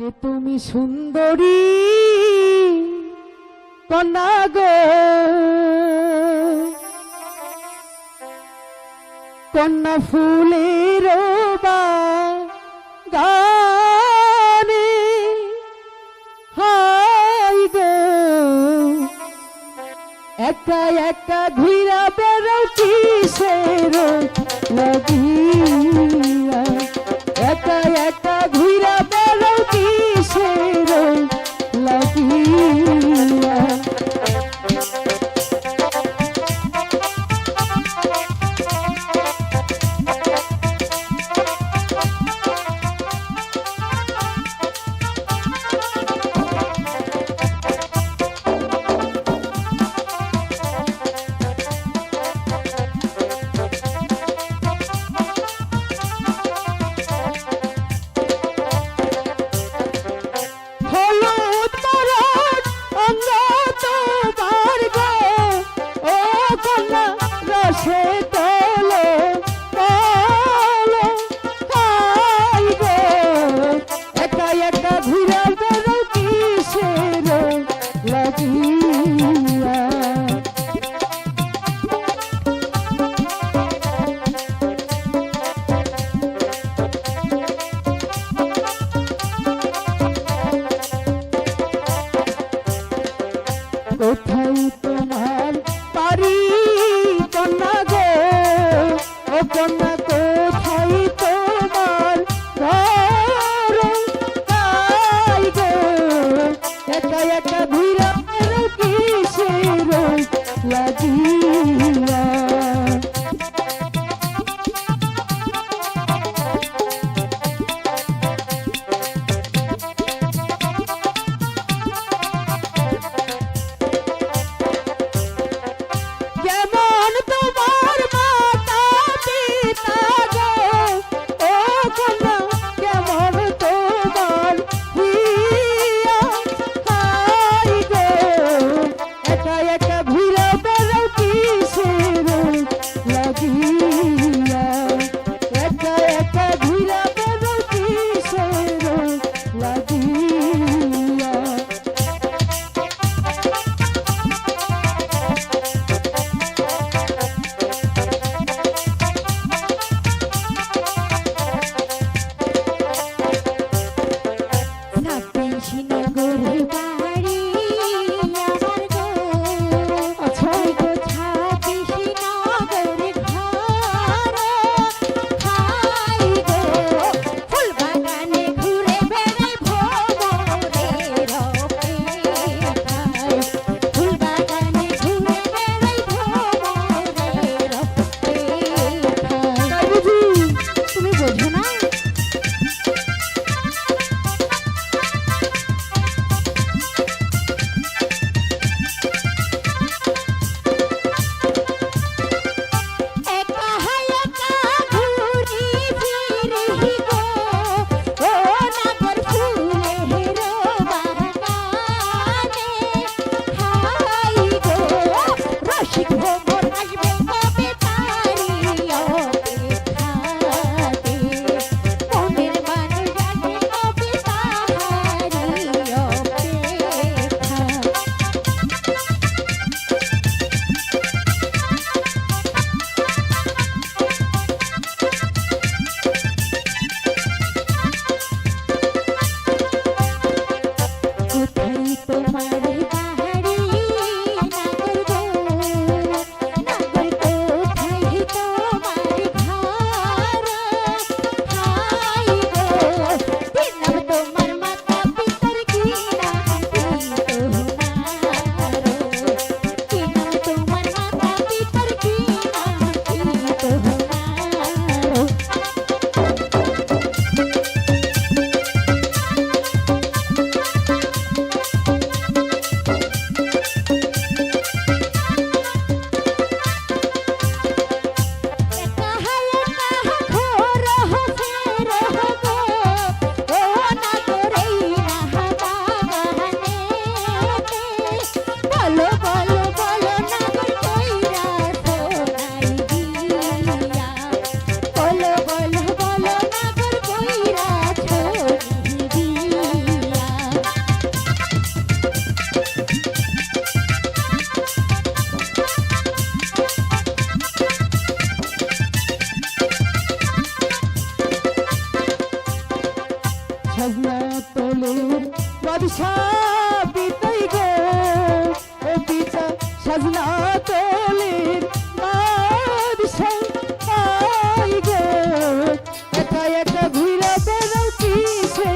এ তুমি সুন্দরী। কন্যা গো। কন্যা ফুলের গানে। একা একা ঘুরা বেড়াও কিসের লাগিয়া কন্যা গো ও কন্যা বুকে ঘুরে সাজনা তোলির বিষয় পাই গো। একা একা ঘুরে বেড়াও কিসে